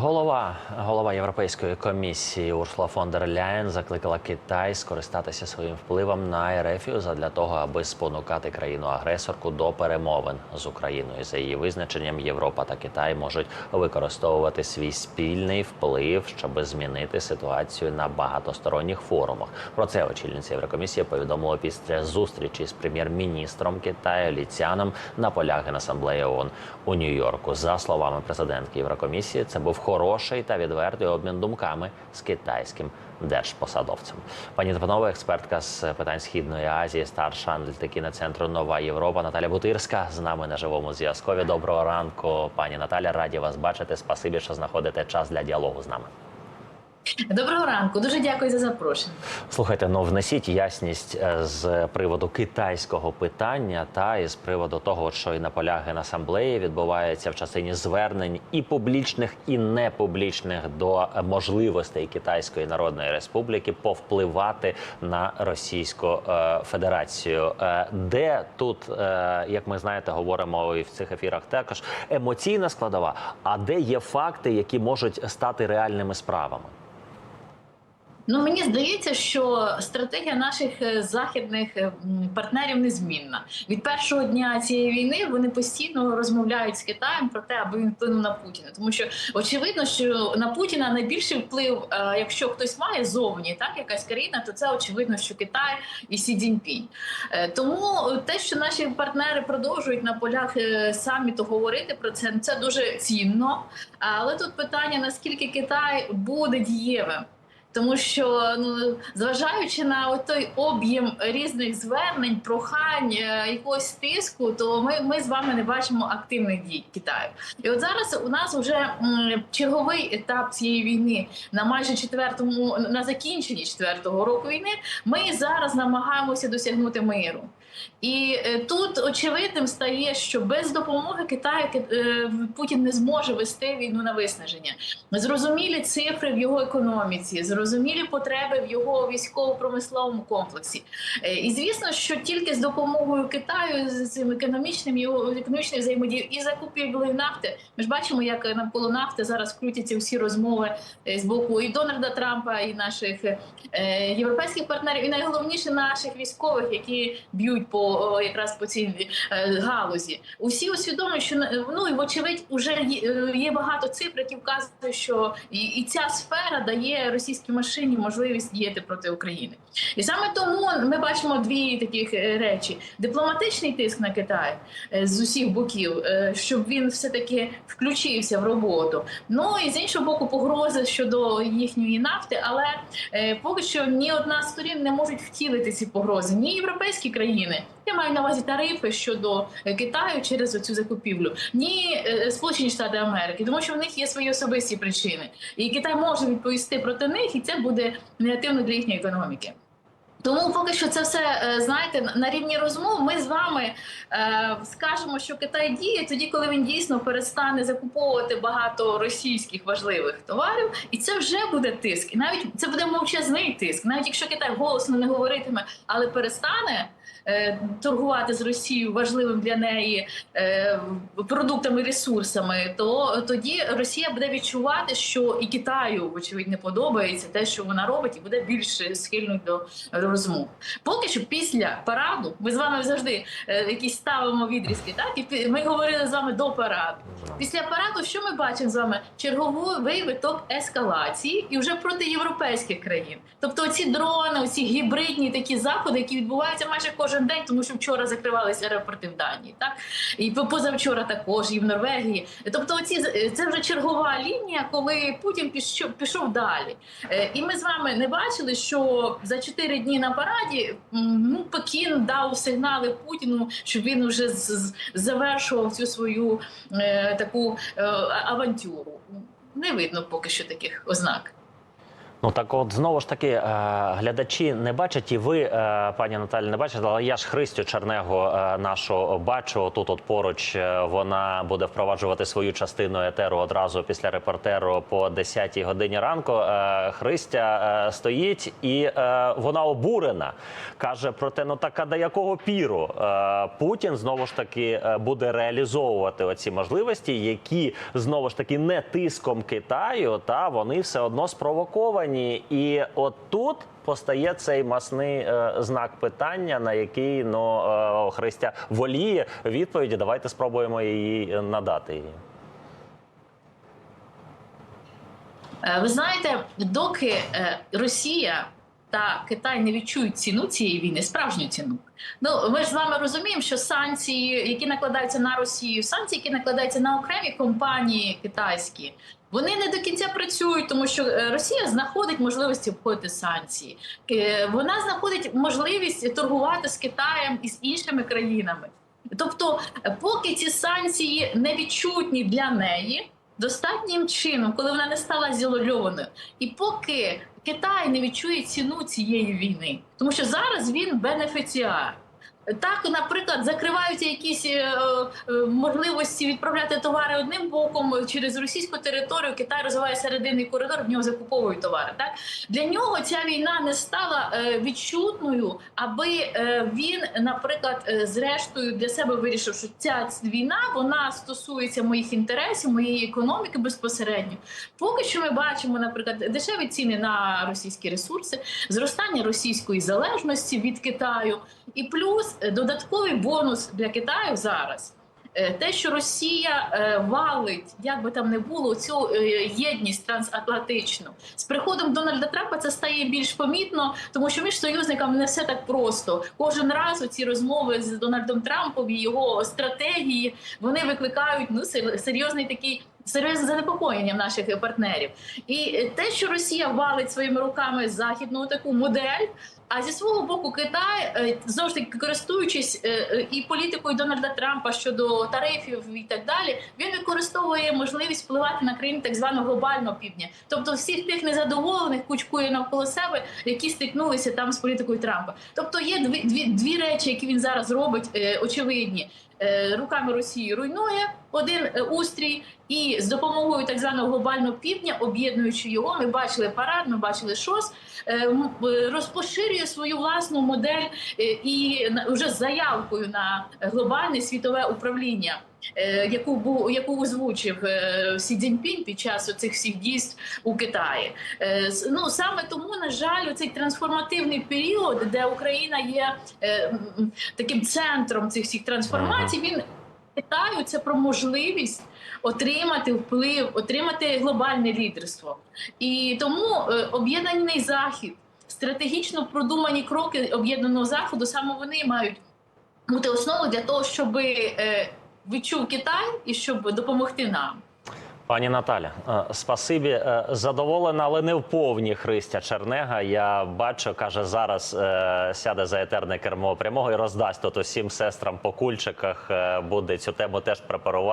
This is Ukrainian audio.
Голова голова Європейської комісії Урсула фон дер Ляєн закликала Китай скористатися своїм впливом на РФ для того, аби спонукати країну-агресорку до перемовин з Україною. За її визначенням, Європа та Китай можуть використовувати свій спільний вплив, щоб змінити ситуацію на багатосторонніх форумах. Про це очільниця Єврокомісії повідомила після зустрічі з прем'єр-міністром Китаю Ліцяном на полях Генасамблеї ООН у Нью-Йорку. За словами президентки Єврокомісії, це був хороший та відвертий обмін думками з китайським держпосадовцем. Пані та панове, експертка з питань східної Азії, старша аналітикіна центру Нова Європа Наталя Бутирська з нами на живому зв'язкові. Доброго ранку, пані Наталя. Раді вас бачити. Спасибі, що знаходите час для діалогу з нами. Доброго ранку, дуже дякую за запрошення. Слухайте, ну внесіть ясність е, з приводу китайського питання та і з приводу того, що і на полях генасамблеї відбувається в частині звернень і публічних, і непублічних до можливостей Китайської Народної Республіки повпливати на Російську е, Федерацію. Е, де тут, як ми знаєте, говоримо і в цих ефірах також емоційна складова, а де є факти, які можуть стати реальними справами? Ну мені здається, що стратегія наших е, західних е, партнерів незмінна. Від першого дня цієї війни вони постійно розмовляють з Китаєм про те, аби він вплинув на Путіна. Тому що очевидно, що на Путіна найбільший вплив, е, якщо хтось має зовні, так якась країна, то це очевидно, що Китай і Сі Цзіньпінь. Тому те, що наші партнери продовжують на полях саміту говорити про це, це дуже цінно. Але тут питання: наскільки Китай буде дієвим. Тому що ну зважаючи на той об'єм різних звернень, прохань е, якогось тиску, то ми, ми з вами не бачимо активних дій Китаю. І от зараз у нас вже черговий етап цієї війни на майже четвертому на закінченні четвертого року війни. Ми зараз намагаємося досягнути миру. І е, тут очевидним стає, що без допомоги Китаю е, Путін не зможе вести війну на виснаження. Зрозумілі цифри в його економіці, зрозумілі потреби в його військово-промисловому комплексі. Е, І звісно, що тільки з допомогою Китаю з цим економічним його економічною взаємодією і закупівлею нафти. Ми ж бачимо, як навколо нафти зараз крутяться всі розмови з боку і Дональда Трампа, і наших європейських партнерів, і найголовніше наших військових, які б'ють по якраз по цій е, галузі. Усі усвідомлюють, що ну і вочевидь уже є, е, багато цифр, які вказують, що і, ця сфера дає російській машині можливість діяти проти України. І саме тому ми бачимо дві таких е, речі: дипломатичний тиск на Китай з усіх боків, щоб він все таки включився в роботу. Ну і з іншого боку, погрози щодо їхньої нафти, але поки що ні одна з сторін не можуть втілити ці погрози, ні європейські країни. Я маю на увазі тарифи щодо е, Китаю через цю закупівлю, ні е, Сполучені Штати Америки, тому що в них є свої особисті причини, і Китай може відповісти проти них, і це буде негативно для їхньої економіки. Тому поки що це все е, знаєте на рівні розмов. Ми з вами е, скажемо, що Китай діє тоді, коли він дійсно перестане закуповувати багато російських важливих товарів, і це вже буде тиск. І навіть це буде мовчазний тиск, навіть якщо Китай голосно не говоритиме, але перестане. е, Торгувати з Росією важливим для неї е, продуктами, ресурсами, то тоді Росія буде відчувати, що і Китаю, вочевидь, не подобається те, що вона робить, і буде більш схильною до розмов. Поки що після параду ми з вами завжди е, якісь ставимо відрізки. Так і ми говорили з вами до параду. Після параду, що ми бачимо з вами? Черговий виток ескалації і вже проти європейських країн. Тобто, ці дрони, оці гібридні такі заходи, які відбуваються майже кожен день, тому що вчора закривалися аеропорти в Данії, так і позавчора також, і в Норвегії. Тобто, оці це вже чергова лінія, коли Путін пішов, пішов далі. Е, І ми з вами не бачили, що за чотири дні на параді ну, Пекін дав сигнали Путіну, щоб він вже завершував цю свою е, таку е, авантюру. Не видно поки що таких ознак. Ну так, от знову ж таки, е, глядачі не бачать, і ви, е, пані Наталі, не бачите, але я ж Христю Чернегу е, нашу бачу. Тут от поруч вона буде впроваджувати свою частину етеру одразу після репортеру по 10-й годині ранку. Христя стоїть і вона обурена. Каже про те, ну так а до якого піру Путін знову ж таки буде реалізовувати оці можливості, які знову ж таки не тиском Китаю, та вони все одно спровоковані. І от тут постає цей масний е, знак питання, на який ну е, Христя воліє відповіді. Давайте спробуємо її е, надати її. Е, Ви знаєте, доки е, Росія та Китай не відчують ціну цієї війни, справжню ціну. Ну ми ж з вами розуміємо, що санкції, які накладаються на Росію, санкції, які накладаються на окремі компанії китайські, вони не до кінця працюють, тому що е, Росія знаходить можливості обходити санкції. Е, Вона знаходить можливість торгувати з Китаєм і з іншими країнами. Тобто, е, поки ці санкції не відчутні для неї. Достатнім чином, коли вона не стала зілольованою, і поки Китай не відчує ціну цієї війни, тому що зараз він бенефіціар. Так, наприклад, закриваються якісь е, е, можливості відправляти товари одним боком через російську територію. Китай розвиває серединний коридор, в нього закуповують товари. Так для нього ця війна не стала е, відчутною, аби е, він, наприклад, е, зрештою для себе вирішив, що ця війна вона стосується моїх інтересів, моєї економіки безпосередньо. Поки що ми бачимо, наприклад, дешеві ціни на російські ресурси, зростання російської залежності від Китаю, і плюс додатковий бонус для Китаю зараз. е, Те, що Росія е, валить, як би там не було, цю е, єдність трансатлантичну з приходом Дональда Трампа це стає більш помітно, тому що між союзниками не все так просто. Кожен раз ці розмови з Дональдом Трампом і його стратегії вони викликають ну серйозний такий. Серйозне занепокоєння наших партнерів, і те, що Росія валить своїми руками західну таку модель, а зі свого боку, Китай е, знову ж таки користуючись е, е, і політикою Дональда Трампа щодо тарифів і так далі, він використовує можливість впливати на країни так званого глобального півдня. Тобто всіх тих незадоволених кучкує навколо себе, які стикнулися там з політикою Трампа. Тобто є дві дві, дві речі, які він зараз робить, очевидні. Руками Росії руйнує один устрій, і з допомогою так званого глобального півдня, об'єднуючи його, ми бачили парад, ми бачили ШОС, е, е, розпоширює свою власну модель е, і вже з заявкою на глобальне світове управління. Яку бу яку озвучив Сі Цзіньпінь під час цих всіх дійств у Китаї, ну саме тому на жаль, цей трансформативний період, де Україна є таким центром цих всіх трансформацій, він Китаю це про можливість отримати вплив, отримати глобальне лідерство. І тому е, об'єднаний захід, стратегічно продумані кроки об'єднаного заходу, саме вони мають бути основою для того, щоб е, відчув Китай і щоб допомогти нам. Пані Наталя, е, спасибі. Е, Задоволена, але не в повні Христя Чернега. Я бачу, каже, зараз е, сяде за етерне кермо прямого і роздасть тут усім сестрам по кульчиках. Буде цю тему теж препарувати.